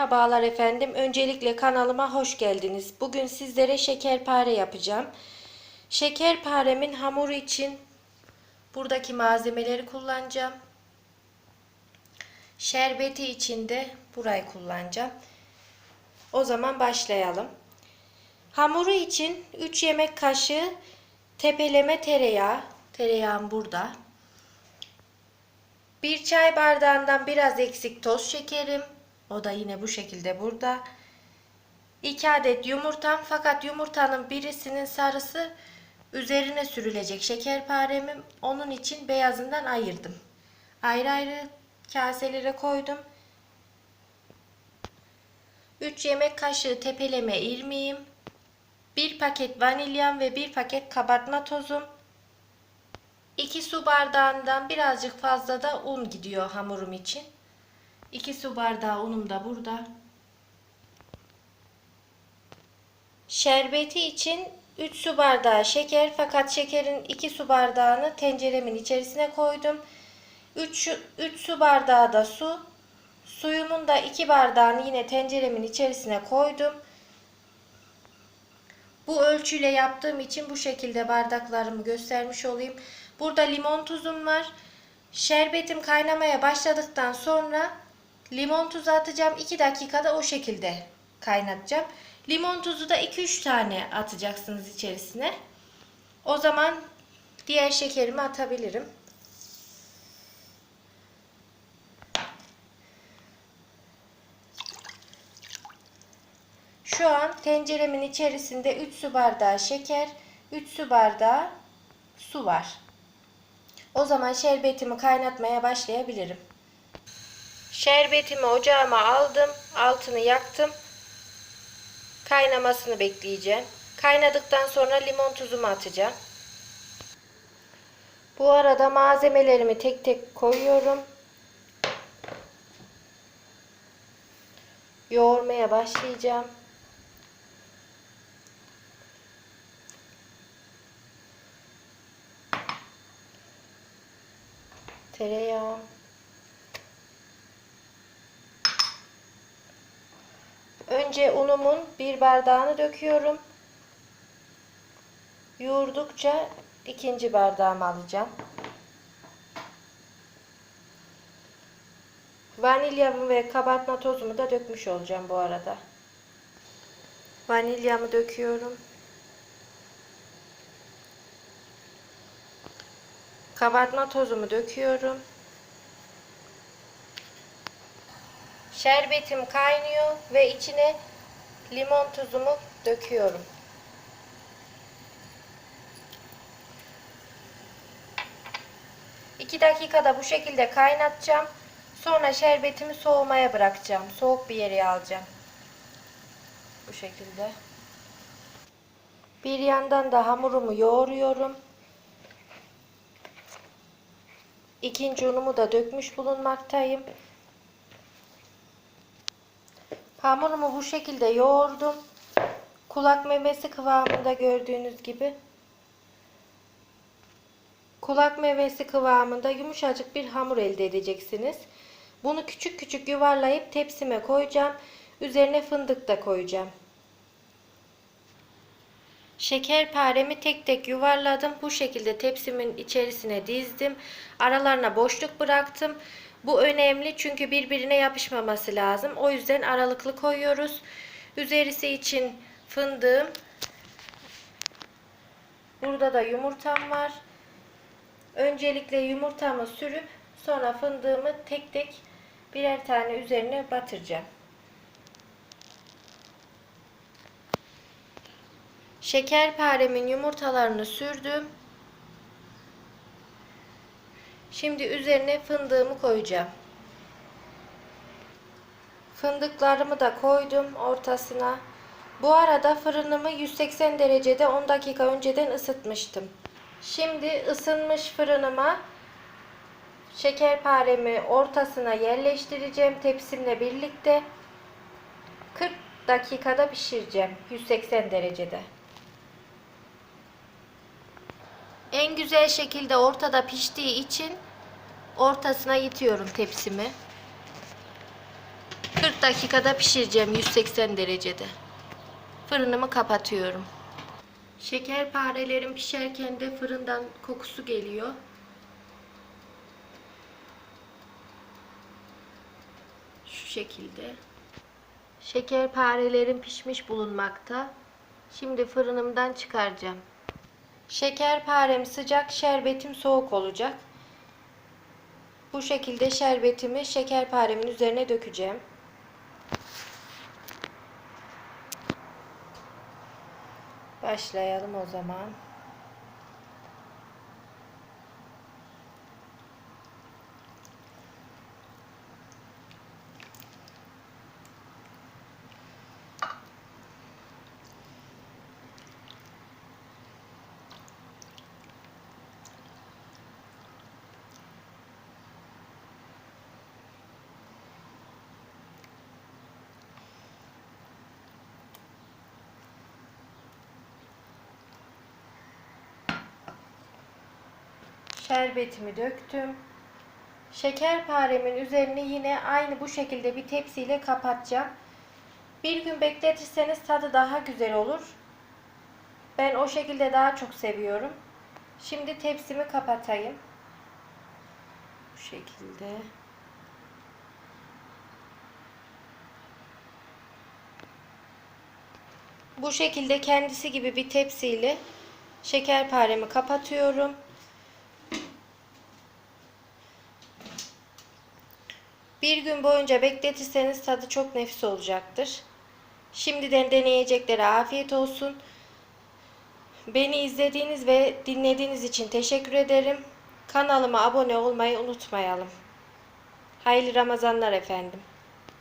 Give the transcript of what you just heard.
Merhabalar efendim. Öncelikle kanalıma hoş geldiniz. Bugün sizlere şekerpare yapacağım. Şekerparemin hamuru için buradaki malzemeleri kullanacağım. Şerbeti için de burayı kullanacağım. O zaman başlayalım. Hamuru için 3 yemek kaşığı tepeleme tereyağı. Tereyağım burada. 1 çay bardağından biraz eksik toz şekerim. O da yine bu şekilde burada. 2 adet yumurtam fakat yumurtanın birisinin sarısı üzerine sürülecek şekerparemim. Onun için beyazından ayırdım. Ayrı ayrı kaselere koydum. 3 yemek kaşığı tepeleme irmiğim. 1 paket vanilyam ve 1 paket kabartma tozum. 2 su bardağından birazcık fazla da un gidiyor hamurum için. 2 su bardağı unum da burada. Şerbeti için 3 su bardağı şeker fakat şekerin 2 su bardağını tenceremin içerisine koydum. 3, 3 su bardağı da su. Suyumun da 2 bardağını yine tenceremin içerisine koydum. Bu ölçüyle yaptığım için bu şekilde bardaklarımı göstermiş olayım. Burada limon tuzum var. Şerbetim kaynamaya başladıktan sonra limon tuzu atacağım. 2 dakikada o şekilde kaynatacağım. Limon tuzu da 2-3 tane atacaksınız içerisine. O zaman diğer şekerimi atabilirim. Şu an tenceremin içerisinde 3 su bardağı şeker, 3 su bardağı su var. O zaman şerbetimi kaynatmaya başlayabilirim. Şerbetimi ocağıma aldım. Altını yaktım. Kaynamasını bekleyeceğim. Kaynadıktan sonra limon tuzumu atacağım. Bu arada malzemelerimi tek tek koyuyorum. Yoğurmaya başlayacağım. Tereyağı. Önce unumun bir bardağını döküyorum. Yoğurdukça ikinci bardağımı alacağım. Vanilyamı ve kabartma tozumu da dökmüş olacağım bu arada. Vanilyamı döküyorum. Kabartma tozumu döküyorum. Şerbetim kaynıyor ve içine limon tuzumu döküyorum. İki dakikada bu şekilde kaynatacağım. Sonra şerbetimi soğumaya bırakacağım. Soğuk bir yere alacağım. Bu şekilde. Bir yandan da hamurumu yoğuruyorum. İkinci unumu da dökmüş bulunmaktayım. Hamurumu bu şekilde yoğurdum. Kulak memesi kıvamında gördüğünüz gibi. Kulak memesi kıvamında yumuşacık bir hamur elde edeceksiniz. Bunu küçük küçük yuvarlayıp tepsime koyacağım. Üzerine fındık da koyacağım. Şekerparemi tek tek yuvarladım. Bu şekilde tepsimin içerisine dizdim. Aralarına boşluk bıraktım. Bu önemli çünkü birbirine yapışmaması lazım. O yüzden aralıklı koyuyoruz. Üzerisi için fındığım. Burada da yumurtam var. Öncelikle yumurtamı sürüp sonra fındığımı tek tek birer tane üzerine batıracağım. Şekerparemin yumurtalarını sürdüm. Şimdi üzerine fındığımı koyacağım. Fındıklarımı da koydum ortasına. Bu arada fırınımı 180 derecede 10 dakika önceden ısıtmıştım. Şimdi ısınmış fırınıma şekerparemi ortasına yerleştireceğim tepsimle birlikte. 40 dakikada pişireceğim 180 derecede. En güzel şekilde ortada piştiği için ortasına yitiyorum tepsimi. 40 dakikada pişireceğim 180 derecede. Fırınımı kapatıyorum. Şekerparelerim pişerken de fırından kokusu geliyor. Şu şekilde. Şekerparelerim pişmiş bulunmakta. Şimdi fırınımdan çıkaracağım. Şekerparem sıcak, şerbetim soğuk olacak. Bu şekilde şerbetimi şekerparemin üzerine dökeceğim. Başlayalım o zaman. Şerbetimi döktüm. Şekerparemin üzerini yine aynı bu şekilde bir tepsiyle kapatacağım. Bir gün bekletirseniz tadı daha güzel olur. Ben o şekilde daha çok seviyorum. Şimdi tepsimi kapatayım. Bu şekilde. Bu şekilde kendisi gibi bir tepsiyle şekerparemi kapatıyorum. Bir gün boyunca bekletirseniz tadı çok nefis olacaktır. Şimdiden deneyeceklere afiyet olsun. Beni izlediğiniz ve dinlediğiniz için teşekkür ederim. Kanalıma abone olmayı unutmayalım. Hayırlı Ramazanlar efendim.